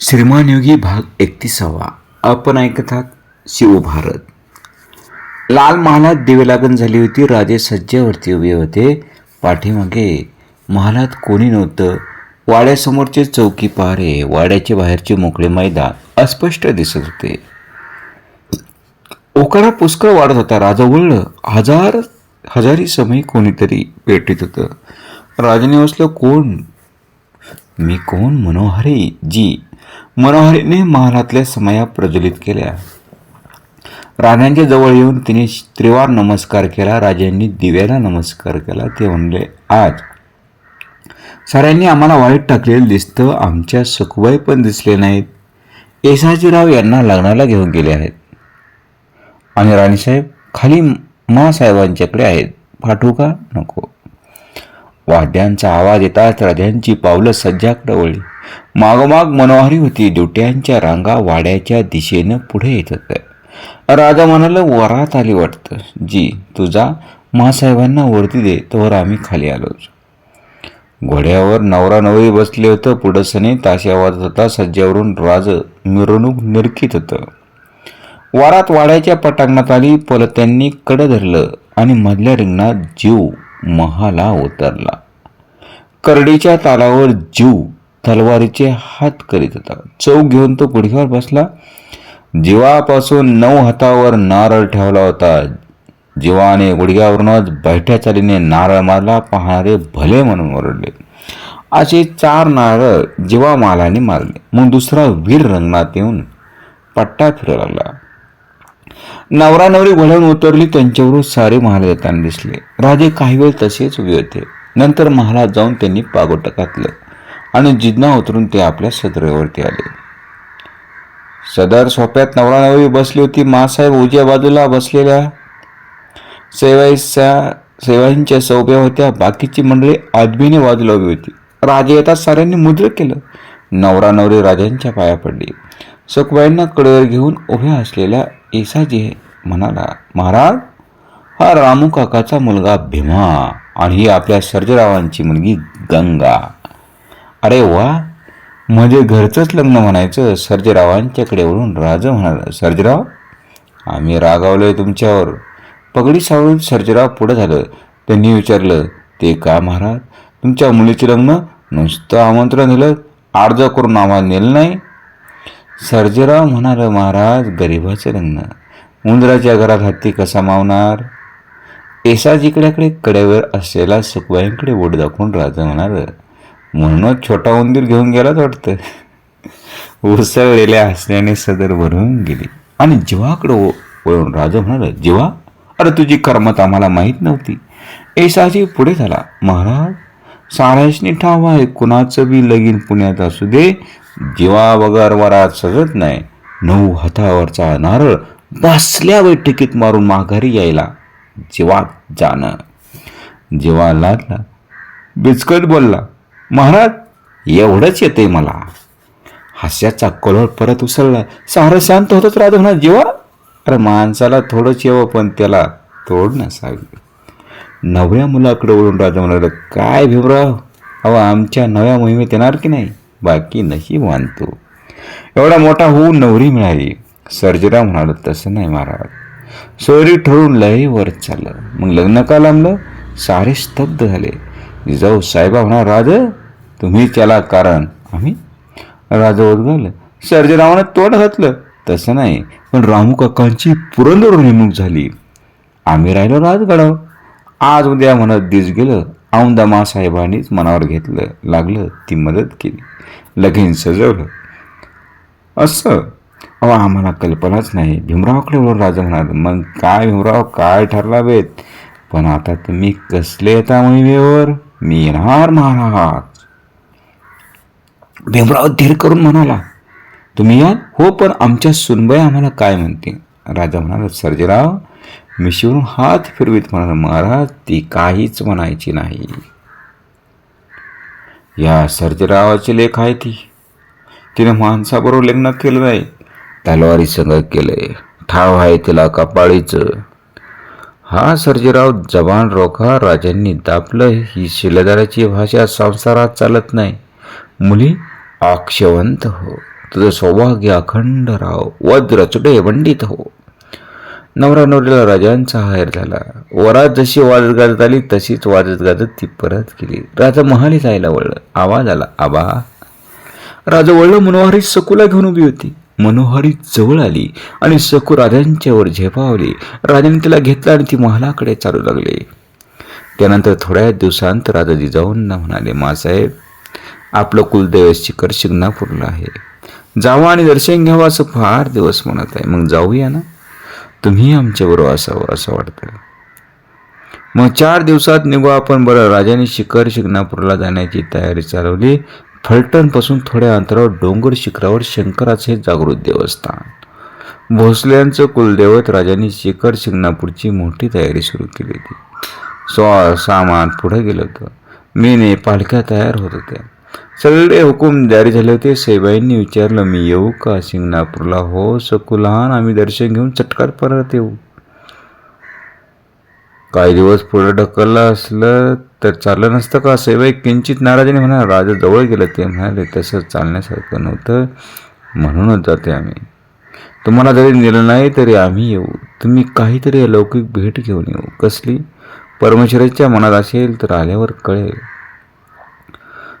श्रीमान योगी भाग एकतीसावा. आपण ऐकत आहात शिवभारत लाल महालात दिवे लागण झाली होती. राजे सज्जावरती उभे होते. पाठीमागे महालात कोणी नव्हतं. वाड्यासमोरचे चौकी पहारे वाड्याचे बाहेरचे मोकळे मैदान अस्पष्ट दिसत होते. ओकारा पुष्कळ वाढत होता. राजा बोललं हजार हजारी समय कोणीतरी पेटीत होतं. राजाने असलं कोण? मी कोण? मनोहरी जी. मनोहरीने महालातल्या समया प्रज्वलित केल्या. राजांच्या जवळ येऊन तिने त्रिवार नमस्कार केला. राजांनी दिव्याला नमस्कार केला. ते म्हणले आज साऱ्यांनी आम्हाला वाईट टाकलेलं दिसतं. आमच्या सुखबाई पण दिसले नाहीत. येसाजीराव यांना लग्नाला घेऊन गेले आहेत. आणि राणीसाहेब खाली मासाहेबांच्याकडे आहेत. पाठवू का? नको. वाद्यांचा आवाज येताच राजांची पावलं सज्जाकडे वळली. मागोमाग मनोहारी होती. दुट्यांच्या रांगा वाड्याच्या दिशेनं पुढे येत होत्या. राजा म्हणाला वरात आली वाटतं. जी तुझा महासाहेबांना वरती दे तोवर आम्ही खाली आलोच घोड्यावर नवरा नवरी बसले होतं. पुढसने ताशा वाजत होता. सज्जावरून राज मिरवणूक निरखित होतं. वारात वाड्याच्या पटांगणात आली. पलत्यांनी कड धरलं आणि मधल्या रिंगणात जीव महाला उतरला. करडीच्या तालावर जीव तलवारीचे हात करीत होता. चौक घेऊन तो गुडघ्यावर बसला. जीवापासून नऊ हातावर नारळ ठेवला होता. जीवाने गुडघ्यावरूनच बैठ्या चालीने नारळ मारला. पाहणारे भले म्हणून ओरडले. असे चार नारळ जीवा मालाने मारले. मग दुसरा वीर रंगणात येऊन पट्टा फिरू लागला. नवरा नवरी घोड्यावरून उतरली. त्यांच्यावरून सारे महाल येताना दिसले. राजे काही वेळ तसेच उभे होते. नंतर महालात जाऊन त्यांनी पागोट घातलं. आणि जिजना उतरून ते आपल्या सदरेवरती आले. सदर सोप्यात नवरा नवरी बसली होती. मासाहेब उजव्या बाजूला बसलेल्या सेवाईच्या सेवाईंच्या सौभ्या होत्या. बाकीची मंडळी आदमीने बाजूला उभी होती. राजे येतात साऱ्यांनी मुद्रक केलं. नवरा नवरी राजांच्या पाया पडली. सुखबाईंना कडेवर घेऊन उभ्या असलेल्या ईसाजी म्हणाला महाराज हा रामू काकाचा मुलगा भीमा आणि ही आपल्या सर्जरावांची मुलगी गंगा. अरे वा. म्हणजे घरचंच लग्न म्हणायचं सर्जरावांच्याकडे वळून राजा म्हणाला सर्जराव आम्ही रागावलोय तुमच्यावर. पगडी सावळून सर्जराव पुढं झालं. त्यांनी विचारलं ते का महाराज? तुमच्या मुलीचे लग्न नुसतं आमंत्रण दिलं अर्ज करून आम्हाला नेलं नाही? सर्जेराव म्हणाल महाराज गरिबाचं लग्न. उंदराच्या घरात हत्ती कसा मावणार? येसाजीकड्याकडे कड्यावर असलेला सुखबाईंकडे बोट दाखवून राजा म्हणाल म्हणूनच छोटा उंदीर घेऊन गेलाच वाटतं उसळलेल्या हसण्याने सदर भरून गेली. आणि जीवाकडे वळून राजा म्हणाला जीवा अरे तुझी कर्मत आम्हाला माहीत नव्हती. ऐसाजी पुढे झाला महाराज साऱ्याशनी ठाव आहे कुणाचं बी लगीन पुण्यात असू दे. जीवा वगर वरात सजत नाही नऊ हातावरचा नारळ बसल्या बैठकीत मारून माघारी यायला जीवात जाणं. जीवा लागला बिचकट बोलला महाराज एवढंच येते मला. हास्याचा कलोळ परत उसळला सारं शांत होतच राहतो म्हणा जेव्हा अरे माणसाला थोडंच येवं पण त्याला तोड नसावी. नवऱ्या मुलाकडे वळून राजा म्हणाला काय भीमराव? अहो आमच्या नव्या मोहिमेत येणार की नाही? बाकी नशीब मानतो. एवढा मोठा होऊन नवरी मिळाली. सर्जराव म्हणाल तसं नाही महाराज. सोयरी ठरून लय वर चाललं. मग लग्न का लांबलं? सारे स्तब्ध झाले. जिजाऊ साहेबा म्हणा राज तुम्ही त्याला कारण. आम्ही राजा उद्गावलं सर्जरावानं तोंड घातलं. तसं नाही पण रामू काकांची पुरंदर नेमणूक झाली. आम्ही राहिलो राजगडाव आज उद्या म्हणत दिस गेलं औंदा साहेबांनीच मनावर घेतलं लागलं ती मदत केली. लगीन सजवलं. असं. अहो आम्हाला कल्पनाच नाही. भीमरावकडे वळून राजा म्हणाल मग काय भीमराव काय ठरला बेत? पण आता तुम्ही कसले येता मोहिमेवर? मी येणार महाराज भीमराव धीर करून म्हणाला तुम्ही या? हो पण आमच्या सुनबाई आम्हाला काय म्हणते राजा म्हणाला सर्जेराव मिशीवरून हात फिरवीत म्हणाला महाराज ती काहीच म्हणायची नाही. या सर्जेरावाची लेख आहे ती. तिने माणसाबरोबर लग्न केलं नाही. तलवारी संग केलंय. ठाव आहे तिला कपाळीचं. हा सर्जेराव जबान रोखा राजांनी दापलं ही शिलेदाराची भाषा संसारात चालत नाही. मुली आक्षवंत हो. तुझं सौभाग्य अखंड राहो. वज्र चुटे पंडित हो. नवरा नवरीला राजांचा हायर झाला. वरात जशी वाजत गाजत आली तशीच वाजत गाजत ती परत गेली. राजा महाली जायला वळलं. आवाज आला आबा. राजा वळलं मनोहारी सकुला घेऊन उभी होती. मनोहारी जवळ आली आणि सकू राजांच्यावर झेपावली. राजाने तिला घेतला आणि ती महालाकडे चालू लागली. त्यानंतर थोड्या दिवसांत राजा जिजाऊंना म्हणाले मासाहेब आपलं कुलदैव शिखर शिंगणापूरला आहे. जावा आणि दर्शन घ्यावं असं फार दिवस म्हणत आहे. मग जाऊया ना? तुम्ही आमच्याबरोबर असावं असं वाटतं मग चार दिवसात निघू आपण बरं राजाने शिखर शिंगणापूरला जाण्याची तयारी चालवली. फलटणपासून थोड्या अंतरावर डोंगर शिखरावर शंकराचे जागृत देवस्थान. भोसल्यांचं कुलदैवत राजांनी शिखर शिंगणापूरची मोठी तयारी सुरू केली होती. स्वा सामान पुढे गेलं होतं. मीने पालख्या तयार होत होत्या. सगळे हुकूम जारी झाले होते. सेबाईंनी विचारलं मी येऊ का शिंगणापूरला? हो सकू लहान आम्ही दर्शन घेऊन चटकार परत येऊ. काही दिवस पुढे ढकललं असलं तर चाललं नसतं का सेवाई किंचित नाराजीने म्हणा राजा जवळ गेलं ते म्हणाले तसं चालण्यासारखं नव्हतं. म्हणूनच जाते आम्ही. तुम्हाला जरी नेलं नाही तरी आम्ही येऊ. तुम्ही काहीतरी अलौकिक भेट घेऊन येऊ. कसली? परमेश्वराच्या मनात असेल तर आल्यावर कळेल.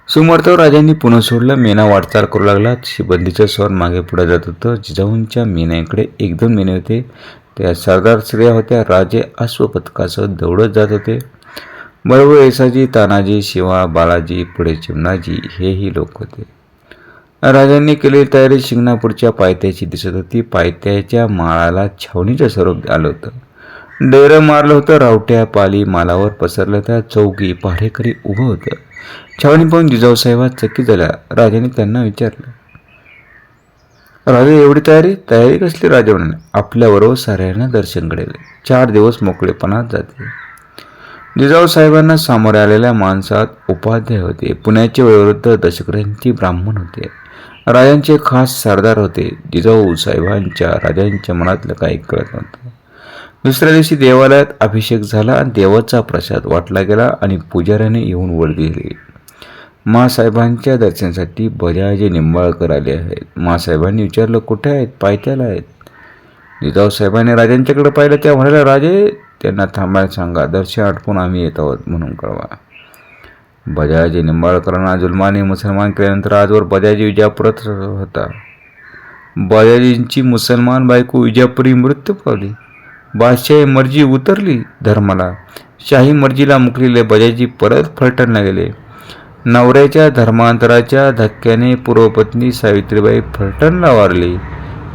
सुमर्थ राजांनी पुन्हा सोडलं. मेना वाटचाल करू लागला. शिबंदीचं स्वर मागे पुढे जात होतं. जिजाऊंच्या मेन्याकडे एक दोन मेने होते. त्या सरदार स्त्रिया होत्या राजे अश्वपथकासह दौडत जात होते. बरोबर येसाजी तानाजी शिवा बालाजी पुढे चिमणाजी हेही लोक होते. राजांनी केलेली तयारी शिंगणापूरच्या पायथ्याची दिसत होती. पायथ्याच्या माळाला छावणीचं स्वरूप आलं होतं. डेरं मारलं होतं रावट्या पाली मालावर पसरलं होत्या चौकी पहारेकरी उभं होतं. छावणी पाहून जिजाऊसाहेबात चकित झाल्या. राजाने त्यांना विचारलं राजे एवढी तयारी तयारी कसली राजा म्हणाले आपल्याबरोबर साऱ्यांना दर्शन घडेल. चार दिवस मोकळेपणात जाते. जिजाऊ साहेबांना सामोरे आलेल्या माणसात उपाध्याय होते. पुण्याचे वयोवृद्ध दशग्रंथी ब्राह्मण होते. राजांचे खास सरदार होते. जिजाऊ साहेबांच्या राजांच्या मनातलं काही कळत नव्हतं. दुसऱ्या दिवशी देवालयात अभिषेक झाला आणि देवाचा प्रसाद वाटला गेला आणि पुजाऱ्याने येऊन वर दिली मासाहेबांच्या दर्शनासाठी बजाजे निंबाळकर आले आहेत. मासाहेबांनी विचारलं कुठे आहेत? पायथ्याला आहेत. जिजाऊ साहेबांनी राजांच्याकडे पाहिलं त्या म्हणाल्या राजे त्यांना थांबायला सांगा. दर्शन आटपून आम्ही येत आहोत म्हणून कळवा. बजाजी निंबाळकरांना जुलमाने मुसलमान केल्यानंतर आजवर बजाजी विजापुरात होता. बजाजींची मुसलमान बायको विजापुरी मृत्यू पावली. बादशाही मर्जी उतरली धर्माला. शाही मर्जीला मुकलेले बजाजी परत फलटणला गेले. नवऱ्याच्या धर्मांतराच्या धक्क्याने पूर्वपत्नी सावित्रीबाई फलटणला वारली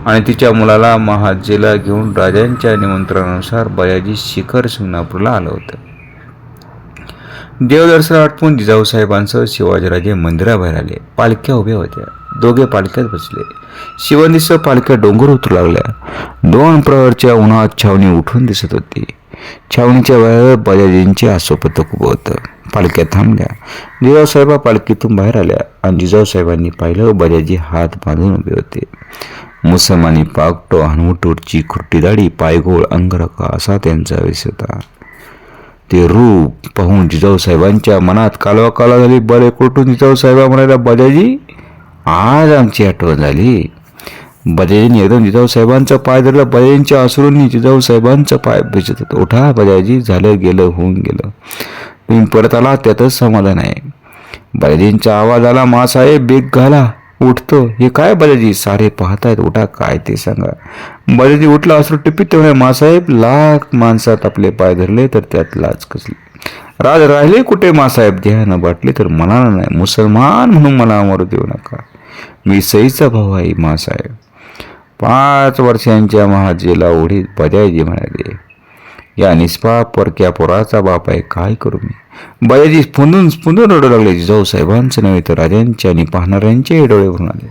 आणि तिच्या मुलाला महाजेला घेऊन राजांच्या निमंत्रणानुसार बयाजी शिखर सिंगणापूरला आलं होतं. देवदर्शन आटपून जिजाऊसाहेबांसह शिवाजीराजे मंदिराबाहेर आले. पालख्या उभ्या होत्या. दोघे पालख्यात बसले. शिवंदीसह पालख्या डोंगर उतरू लागल्या. दोन प्रहरच्या उन्हात छावणी उठून दिसत होती. छावणीच्या बाहेर बजाजींचे आसोपथक उभं होतं. पालख्या थांबल्या. जिजाऊसाहेबा पालखीतून बाहेर आल्या. आणि जिजाऊसाहेबांनी पाहिलं बजाजी हात बांधून उभे होते. मुसलमानी पागटो हनुटूरची खुर्टी दाढी पायगोळ अंगरका असा त्यांचा वेश होता. ते रूप पाहून जिजाऊसाहेबांच्या मनात कालवा काला झाली. बरे कोटून जिजाऊसाहेबा म्हणाला बजाजी आज आमची आठवण झाली. बजाजीने एकदम जिजाऊसाहेबांचा पाय धरला. बजाजींच्या आसरूंनी जिजाऊसाहेबांचा पाय भिजत होता. उठा बजाजी झालं गेलं होऊन गेलं. पिंपरताला त्यातच समाधान आहे. बजाजींचा आवाजाला मासाहेब बेग घाला उठतो. हे काय बजाजी सारे पाहतायत उठा काय ते सांगा. बजाजी उठला असं टिपीत तेव्हा मासाहेब लाख माणसात आपले पाय धरले तर त्यात लाच कसली. राज राहिले कुठे? मासाहेब देहानं बाटले तर मनानं नाही. मुसलमान म्हणून मला मरू देऊ नका. मी सईचा भाऊ आहे मासाहेब. पाच वर्षांच्या महाजेला ओढीत बजायजी म्हणाले. या निष्पाप परक्या पोराचा बाप आहे काय करू मी? बजाजी स्पुंदून स्पुंदून रडू लागले. जिजाऊ साहेबांचं नव्हे तर राजांचे आणि पाहणाऱ्यांचे डोळे भरून आले.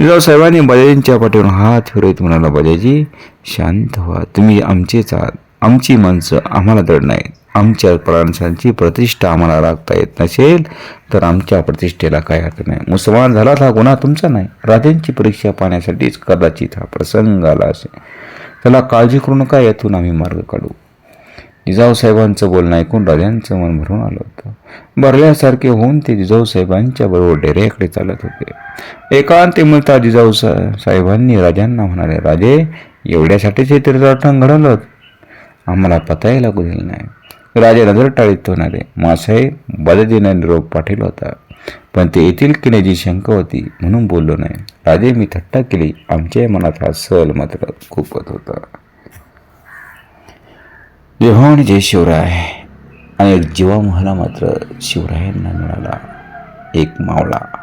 जिजाऊ साहेबांनी बजाजींच्या पाठीवर हात फिरवत म्हणाला बजाजी शांत व्हा. तुम्ही आमचेच आहात. आमची माणसं आम्हाला दड नाहीत. आमच्या प्राणसांची प्रतिष्ठा आम्हाला राखता येत नसेल तर आमच्या प्रतिष्ठेला काय हरकत नाही. मुसलमान झाला हा गुन्हा तुमचा नाही. राजांची परीक्षा पाहण्यासाठीच कदाचित हा प्रसंग आला असेल. त्याला काळजी करू नका यातून आम्ही मार्ग काढू. जिजाऊ साहेबांचं बोलणं ऐकून राजांचं मन भरून आलं होतं. भरल्यासारखे होऊन ते जिजाऊ साहेबांच्या बरोबर डेऱ्याकडे चालत होते. एकांत मिळता जिजाऊ साहेबांनी राजांना म्हणाले राजे एवढ्यासाठीच हे तीर्थाटन घडवलं आम्हाला पताही लागू दिलं नाही. राजे नजर टाळीत होणारे मासाहेब बदतीने निरोप पाठवला होता पण ते येतील की नाही जी शंका होती म्हणून बोललो नाही. राजे मी थट्टा केली. आमच्याही मनात हा सल मात्र खूपच होता. जेव्हा आणि जय शिवराय आणि जीवा मला मात्र शिवरायांना मिळाला एक मावळा.